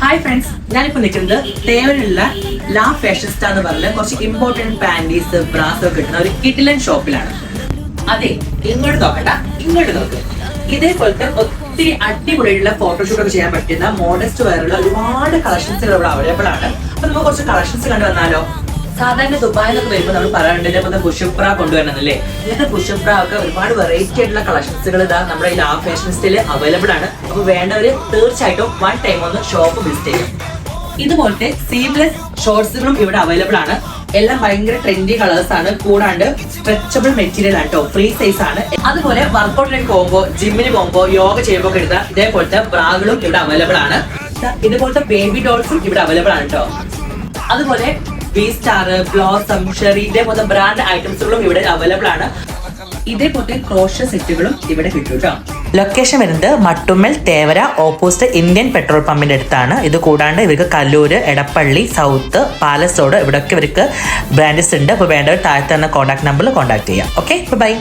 Hi friends ഞാനിപ്പോൾ നിൽക്കുന്നത് തേവനുള്ള ലാ ഫാഷൻ സ്റ്റാർ എന്ന് പറഞ്ഞ കുറച്ച് ഇമ്പോർട്ടന്റ് പാന്റീസ് ബ്രാസ് ഒക്കെ കിട്ടുന്ന ഒരു കിഡിലൻ ഷോപ്പിലാണ് അതെ ഇങ്ങോട്ട് നോക്കണ്ട ഇങ്ങോട്ട് നോക്ക്. ഇതേപോലത്തെ ഒത്തിരി അടിപൊളിയുള്ള ഫോട്ടോഷൂട്ട് ഒക്കെ ചെയ്യാൻ പറ്റുന്ന മോഡസ്റ്റ് വെയറുള്ള ഒരുപാട് കളക്ഷൻസ് ഇവിടെ അവൈലബിൾ ആണ്. അപ്പൊ നമുക്ക് കുറച്ച് കളക്ഷൻസ് കണ്ടു വന്നാലോ? സാധാരണ ദുബായിലൊക്കെ വരുമ്പോൾ നമ്മൾ പറയാറുണ്ട് ഇതേപോലെ പുഷപ്ര കൊണ്ടുവരണമെന്നല്ലേ? ഇങ്ങനത്തെ പുഷപ്ര ഒക്കെ ഒരുപാട് വെറൈറ്റി ആയിട്ടുള്ള കളക്ഷൻസുകൾ ഇതാ നമ്മുടെ ഈ ലാ ഫാഷൻ അവൈലബിൾ ആണ്. അപ്പൊ വേണ്ടവര് തീർച്ചയായിട്ടും വൺ ടൈം ഒന്ന് ഷോപ്പ് വിസിറ്റ് ചെയ്യും ഇതുപോലത്തെ സീംലെസ് ഷോർട്സുകളും ഇവിടെ അവൈലബിൾ ആണ്. എല്ലാം ഭയങ്കര ട്രെൻഡി കളേഴ്സ് ആണ്. കൂടാണ്ട് സ്ട്രെച്ചബിൾ മെറ്റീരിയൽ ആണ് കേട്ടോ ഫ്രീ സൈസ് ആണ്. അതുപോലെ വർക്കൗട്ടിലേക്ക് പോകുമ്പോ ജിമ്മിന് പോകുമ്പോ യോഗ ചെയ്യുമ്പോൾ കിട്ടുന്ന ഇതേപോലത്തെ ബ്രാകളും ഇവിടെ അവൈലബിൾ ആണ്. ഇതുപോലത്തെ ബേബി ഡോൾസും ഇവിടെ അവൈലബിൾ ആണ് കേട്ടോ അതുപോലെ വി സ്റ്റാർ ബ്ലോസം ഷെറി ഇതേപോലത്തെ ബ്രാൻഡ് ഐറ്റംസുകളും ഇവിടെ അവൈലബിൾ ആണ്. ഇതേപോലെ ക്രോഷ സെറ്റുകളും ഇവിടെ കിട്ടും കേട്ടോ ലൊക്കേഷൻ വരുന്നത് Mattummal Thevara opposite Indian petrol പമ്പിന്റെ അടുത്താണ്. ഇത് കൂടാണ്ട് ഇവർക്ക് കല്ലൂര് എടപ്പള്ളി സൗത്ത് പാലസോട് ഇവിടെയൊക്കെ ഇവർക്ക് ബ്രാൻഡസ് ഉണ്ട്. അപ്പോൾ വേണ്ടവർ താഴത്തെ തന്നെ കോൺടാക്ട് നമ്പറിൽ കോൺടാക്ട് ചെയ്യാം. Okay bye